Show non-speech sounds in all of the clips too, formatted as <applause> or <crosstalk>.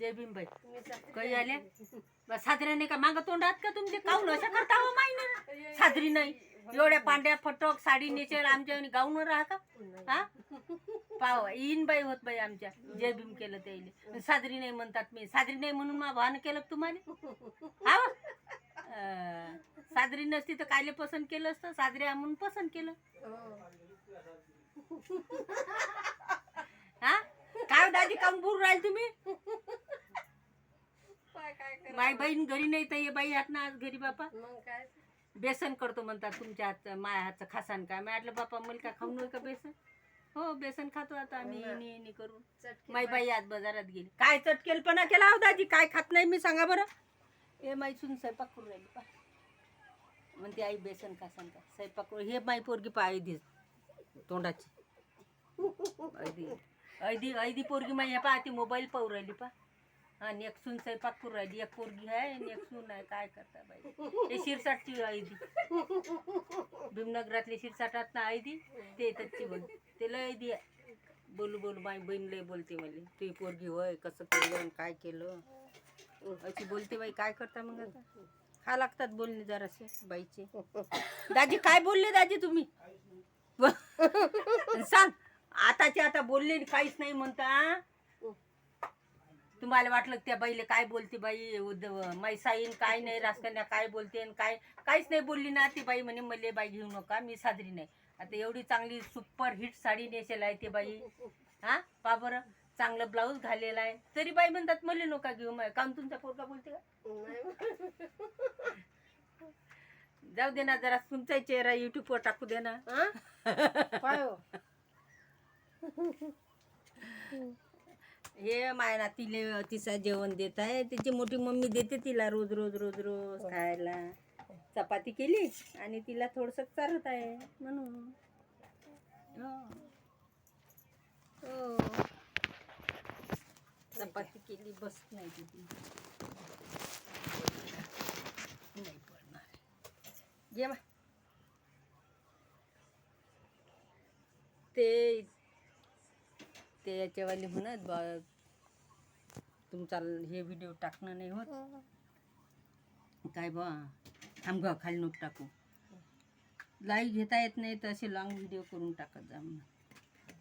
जय भीमबाई काही आले बस नाही का मांग तोंडात का तुमचे काऊन अशा करता हो माही साजरी नाही. एवढ्या पांढऱ्या फटक साडी नेचर आमच्या गाऊन राहा का? हा? पाव येईन बाई होत बाई आमच्या. जय भीम केलं त्याईले. साजरी नाही म्हणतात मी. साजरी नाही म्हणून मा भान केलं तुम्हाला? हा? साजरी नसती तर कायले पसंत केलं असतं? साजरी आहे म्हणून पसंत केलं? हा? काय दादी काम बुर राहील तुम्ही? करा माय बहीण घरी नाही तर ये बाई आत ना आज घरी बापा. मग काय? बेसन करतो म्हणतात तुमच्या हातचं माया हातचं खासान काय मी म्हटलं बापा मला काय खाऊन होय का बेसन? हो बेसन खातो आता आम्ही येणी करून. चटके माई बाई आज बाजारात गेली. काय चटकेलपणा केला हो दाजी? काय खात नाही मी सांगा बरं. हे माई सुन स्वयंपाक करून राहिली पा म्हणते आई बेसन खासान का? स्वयंपाक करून हे माई पोरगी पा ऐदी. तोंडाची. ऐदी. ऐदी ऐदी पोरगी माई हे पा ती मोबाईल पाहू राहिली पा आणि एक सून स्वयंपाक करू राहिली एक पोरगी आहे आणि एक सून आहे. काय करता बाई? ते शिरसाटची आई दी भीमनगरातली शिरसाटात ना आई ऐदी ते येतात बोल ते लय दी बोलू बोलू माई बहीण लय बोलते मला. तुझी पोरगी होय कसं केलं आणि काय केलं? अशी बोलते बाई काय करता मग आता? खा लागतात बोलणे जरासे बाईचे. दाजी काय बोलले दाजी तुम्ही? सांग. आताचे आता बोलले आणि काहीच नाही म्हणता तुम्हाला वाटलं का त्या बाईले काय बोलते बाई उद्धव माई साईन काय नाही राजकन्या काय बोलते आणि काय काहीच नाही बोलली ना ती बाई म्हणे मले बाई घेऊ नका मी साजरी नाही. आता एवढी चांगली सुपर हिट साडी नेसेल आहे ते बाई. हा? पा बरं. चांगलं ब्लाऊज घालेला आहे. तरी बाई म्हणतात मले नका घेऊ. मग काऊन तुमचा पोरगा बोलते का? जाऊ दे ना जरा तुमचा चेहरा युट्यूबवर टाकू दे ना. <laughs> हे माय तिला तिचा जेवण देत आहे. तिची मोठी मम्मी देते तिला रोज रोज रोज रोज खायला. चपाती केली आणि तिला थोडस चालत आहे म्हणून. हो. हो. चपाती केली बस नाही तिथे नाही पडणार. घे मा. ते ते याच्यावाले म्हणत बा तुमचा हे व्हिडिओ टाकणं नाही होत. काय बा थांब खाली नोट टाकू. लाईव्ह घेता येत नाही तर असे लॉंग व्हिडिओ करून टाकत जा म्हणून.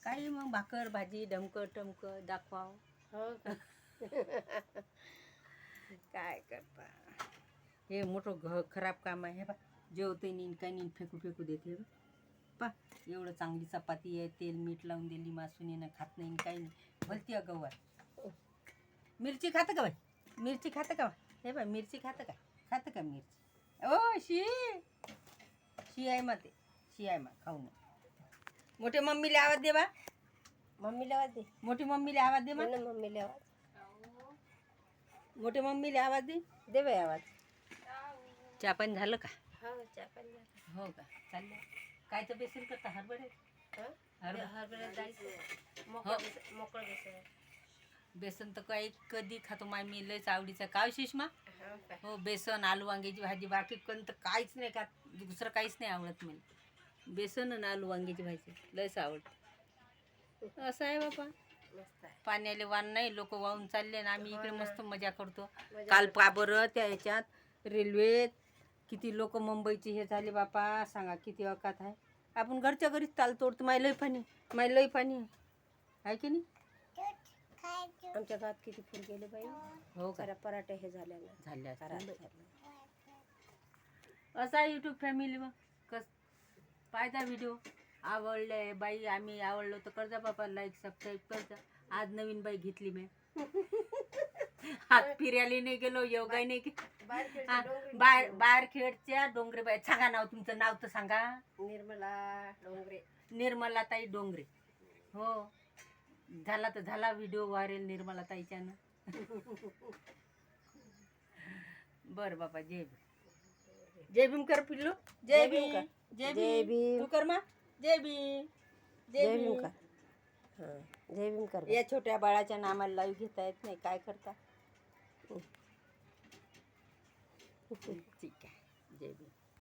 काही मग भाकर भाजी ढमकं टमकं दाखवाव. हो? <laughs> काय करता? हे मोठं घ खराब काम आहे हे बा जेवते नीन काय नीन फेकू फेकू देते बा पा. एवढं चांगली चपाती आहे तेल मीठ लावून दिली मासून खात नाही काही नाही. भलती अगं आहे मिरची खातं का बाई? मिरची खातं का? हे बाय मिरची खातं का? खातं का मिरची? Oh she! शी आहे मा ते. शी आहे मा खाऊ नये मोठे मम्मीला आवाज दे बा. मम्मीला आवाज दे. मोठी मम्मीला आवाज दे मा दे ना मम्मीला आवाज? मोठे मम्मीला आवाज दे. दे बाई आवाज. चहा पण झालं का? हो चहा पण झाला. हो का? चाललं. कायचं बेसन करता हरभरे? हं? हरभरे. मोकळं बेसन- मोकळं बेसन. बेसन तर काही कधी खातो माय मी लयच आवडीचा काय सुषमा हो का? हो बेसन आलू वांग्याची भाजी बाकी कोणतं काहीच नाही का दुसरं काहीच नाही आवडत मला. बेसन आणि आलू वांग्याची भाजी लयच आवडत. असं आहे बाबा मस्त आहे. पाण्याले वाण नाही लोक वाहून चालले ना आम्ही इकडे हो. मस्त मजा करतो. काल पा बरं त्या याच्यात रेल्वेत किती लोक मुंबईचे हे झाले बापा सांगा किती अकात आहे. आपण घरच्या घरीच चाल तोडतो माय लई पाणी माय लई पाणी आहे. की नाही? आमच्या गावात किती फुल गेले बाई? हो का? जरा पराठे हे झाले ना. असतील. झाले. असा यूट्यूब फॅमिली मग. कस पाहिजा व्हिडिओ आवडले बाई आम्ही आवडलो तर करजा बाबा लाईक सबस्क्राईब करजा. आज नवीन बाई घेतली मी. <laughs> आज फिरायला नाही गेलो योगा नाही के बाहेर हा, डोंगरी बाहेर बाहेर खेडच्या डोंगरे बाई सांगा नाव तुमचं नाव तर सांगा. निर्मला डोंगरे. निर्मला ताई डोंगरे. हो. झाला तर झाला व्हिडिओ व्हायरल निर्मला ताईच्यानं बर बाबा जय भीम. जय भीम कर पिल्लू. जय भीम. भीम कर. जय जय भीम. भीम. तू कर मा. जय भीम. जय भीम. कर. हां. जय भीम कर. या छोट्या बाळाच्या नामाला लाईव्ह घेता येत नाही. काय करता? ठीक आहे जय भीम